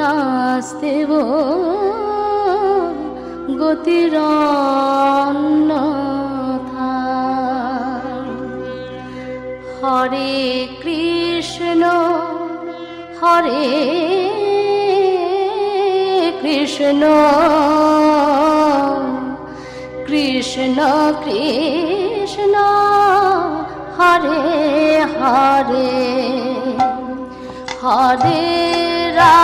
হাসতেব গতির হরে কৃষ্ণ হরে কৃষ্ণ কৃষ্ণ কৃষ্ণ হরে হরে হরে রাম।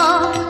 কৃষ্ণ